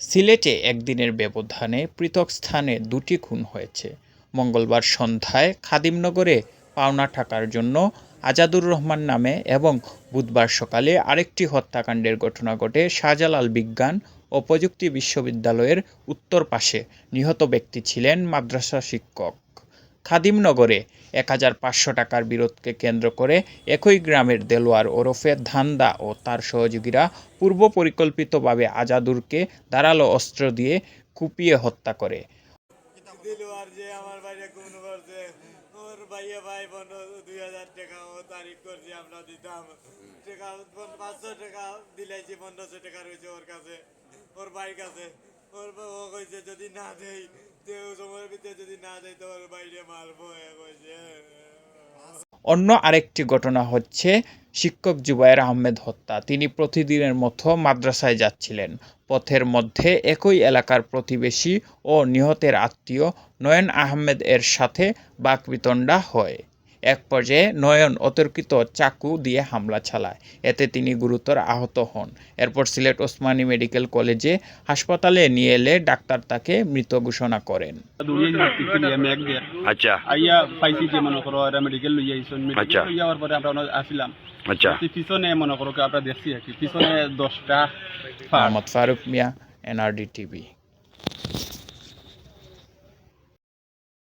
সিলেটে একদিনের ব্যবধানে পৃথক স্থানে দুটি খুন হয়েছে। মঙ্গলবার সন্ধ্যায় খাদিমনগরে পাওনা টাকার জন্য আজাদুর রহমান নামে এবং বুধবার সকালে আরেকটি হত্যাকাণ্ডের ঘটনা ঘটে শাহজালাল বিজ্ঞান ও প্রযুক্তি বিশ্ববিদ্যালয়ের উত্তর পাশে নিহত ব্যক্তি ছিলেন মাদ্রাসা শিক্ষক। খাদিমনগরে এক হাজার পাঁচশো টাকার বিরোধকে কেন্দ্র করে একই গ্রামের দেলোয়ার ওরফে ধান্দা ও তার সহযোগীরা পূর্ব পরিকল্পিতভাবে আজাদুরকে ধারালো অস্ত্র দিয়ে কুপিয়ে হত্যা করে। যে আমার বাইরে ওর ভাই দুই কাছে, ওর ও কইছে, যদি না অন্য আরেকটি ঘটনা হচ্ছে শিক্ষক জুবায়ের আহমেদ হত্যা। তিনি প্রতিদিনের মতো মাদ্রাসায় যাচ্ছিলেন। পথের মধ্যে একই এলাকার প্রতিবেশী ও নিহতের আত্মীয় নয়ন আহমেদ এর সাথে বাকবিতণ্ডা হয়। এক পর্যায়ে নয়ন অতর্কিত চাকু দিয়ে হামলা চালায়। এতে তিনি গুরুতর আহত হন। এরপর সিলেট ওসমানী মেডিকেল কলেজে হাসপাতালে নিয়ে এলে ডাক্তার তাকে মৃত ঘোষণা করেন। আচ্ছা। আইয়া পাইছি যে মনে করো এরা মেডিকেল লইয়া আইসন। আচ্ছা। মেডিকেল লইয়া যাওয়ার পরে আমরা আসিলাম। আচ্ছা। পিছনে মনে করো কি আমরা দেখছি আর কি। পিছনে দশটা মোহাম্মদ ফারুক মিয়া এনআরডি টিভি।